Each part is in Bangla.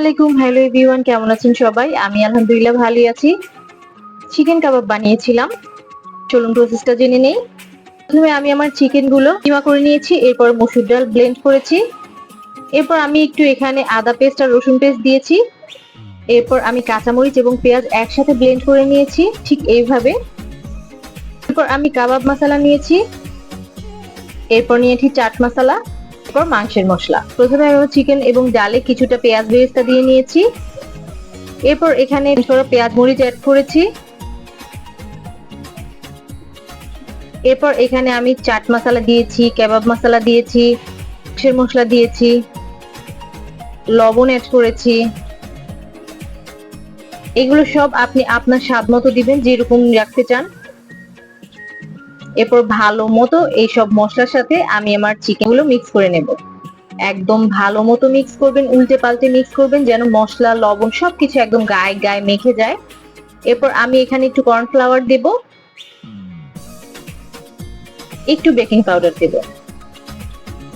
আলাইকুম। হ্যালো এভরিওয়ান কেমন আছেন সবাই? আমি আলহামদুলিল্লাহ ভালোই আছি। চিকেন কাবাব বানিয়েছিলাম। চলুন প্রসেসটা জেনে নেই। প্রথমে আমি আমার চিকেনগুলো কিমা করে নিয়েছি, এরপর মসুর ডাল ব্লেন্ড করেছি। এরপর আমি একটু এখানে আদা পেস্ট আর রসুন পেস্ট দিয়েছি। এরপর আমি কাঁচামরিচ এবং পেঁয়াজ একসাথে ব্লেন্ড করে নিয়েছি, ঠিক এইভাবে। এরপর আমি কাবাব মশলা নিয়েছি। এরপর নিয়েছি চাট মশলা এরপর মাংসের মশলা। প্রথমে আমি চিকেন এবং ডালে কিছুটা পেঁয়াজ বেরেস্তা দিয়ে নিয়েছি। এরপর এখানে পেঁয়াজ মরিচ অ্যাড করেছি। এরপর এখানে আমি চাট মশলা দিয়েছি কেবাব মশলা দিয়েছি, মাংসের মশলা দিয়েছি, লবণ অ্যাড করেছি। এগুলো সব আপনি আপনার স্বাদ মতো দিবেন, যেরকম রাখতে চান। এরপর ভালো মতো এইসব মশলার সাথে আমি আমার চিকেনগুলো মিক্স করে নেব। একদম ভালো মতো মিক্স করবেন, উল্টে পাল্টে মিক্স করবেন, যেন মশলা, লবণ সবকিছু একদম গায়ে গায়ে মেখে যায়। এরপর আমি এখানে একটু কর্নফ্লাওয়ার দেব। একটু বেকিং পাউডার দেব।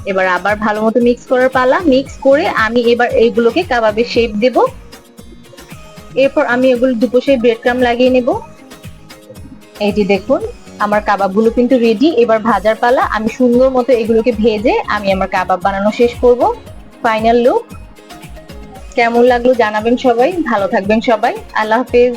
এবার আবার ভালো মতো মিক্স করার পালা। মিক্স করে আমি এবার এইগুলোকে কাবাবের শেপ দেব। এরপর আমি এগুলো দুপোষে ব্রেড ক্রাম লাগিয়ে নেব। এই যে দেখুন আমার কাবাবগুলো কিন্তু রেডি এবার ভাজার পালা, আমি সুন্দর মতো এগুলোকে ভেজে আমি আমার কাবাব বানানো শেষ করব। ফাইনাল লুক কেমন লাগল জানাবেন সবাই, ভালো থাকবেন সবাই। আল্লাহ হাফেজ।